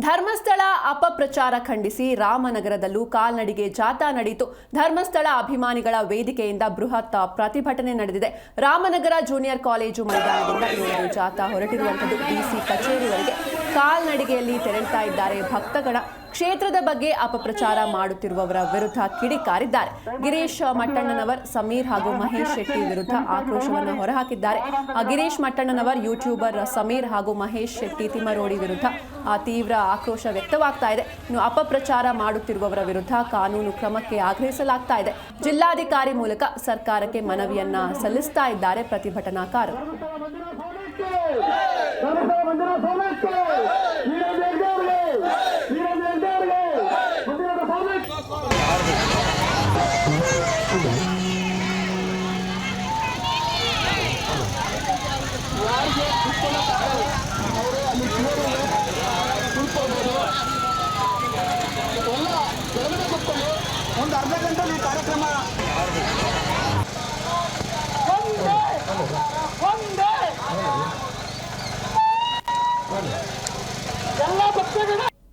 ಧರ್ಮಸ್ಥಳ ಅಪಪ್ರಚಾರ ಖಂಡಿಸಿ ರಾಮನಗರದಲ್ಲೂ ಕಾಲ್ನಡಿಗೆ ಜಾಥಾ ನಡೆಯಿತು. ಧರ್ಮಸ್ಥಳ ಅಭಿಮಾನಿಗಳ ವೇದಿಕೆಯಿಂದ ಬೃಹತ್ ಪ್ರತಿಭಟನೆ ನಡೆದಿದೆ. ರಾಮನಗರ ಜೂನಿಯರ್ ಕಾಲೇಜು ಮೈದಾನದಿಂದ ಜಾಥಾ ಹೊರಟಿರುವಂಥದ್ದು ಡಿಸಿ ಕಚೇರಿವರೆಗೆ. ಕಾಲ್ನಡಿಗೆಯಲ್ಲಿ ತೆರಳುತ್ತಾ ಇದ್ದಾರೆ ಭಕ್ತಗಣ ಕ್ಷೇತ್ರದ ಬಗ್ಗೆ ಅಪಪ್ರಚಾರ ಮಾಡುತ್ತಿರುವವರ ವಿರುದ್ಧ ಕಿಡಿಕಾರಿದ್ದಾರೆ ಗಿರೀಶ್ ಮಟ್ಟಣ್ಣನವರ್ ಸಮೀರ್ ಹಾಗೂ ಮಹೇಶ್ ಶೆಟ್ಟಿ ವಿರುದ್ಧ ಆಕ್ರೋಶವನ್ನು ಹೊರಹಾಕಿದ್ದಾರೆ ಗಿರೀಶ್ ಮಟ್ಟಣ್ಣನವರ್ ಯೂಟ್ಯೂಬರ್ ಸಮೀರ್ ಹಾಗೂ ಮಹೇಶ್ ಶೆಟ್ಟಿ ತಿಮ್ಮರೋಡಿ ವಿರುದ್ಧ ಆ ತೀವ್ರ ಆಕ್ರೋಶ ವ್ಯಕ್ತವಾಗ್ತಾ ಇದೆ ಇನ್ನು ಅಪಪ್ರಚಾರ ಮಾಡುತ್ತಿರುವವರ ವಿರುದ್ಧ ಕಾನೂನು ಕ್ರಮಕ್ಕೆ ಆಗ್ರಹಿಸಲಾಗ್ತಾ ಇದೆ ಜಿಲ್ಲಾಧಿಕಾರಿ ಮೂಲಕ ಸರ್ಕಾರಕ್ಕೆ ಮನವಿಯನ್ನ ಸಲ್ಲಿಸ್ತಾ ಇದ್ದಾರೆ ಪ್ರತಿಭಟನಾಕಾರರು ಒಂದು ಅರ್ಧ ಗಂಟೆ ಈ ಕಾರ್ಯಕ್ರಮ ಎಲ್ಲ ಪಕ್ಷಗಳ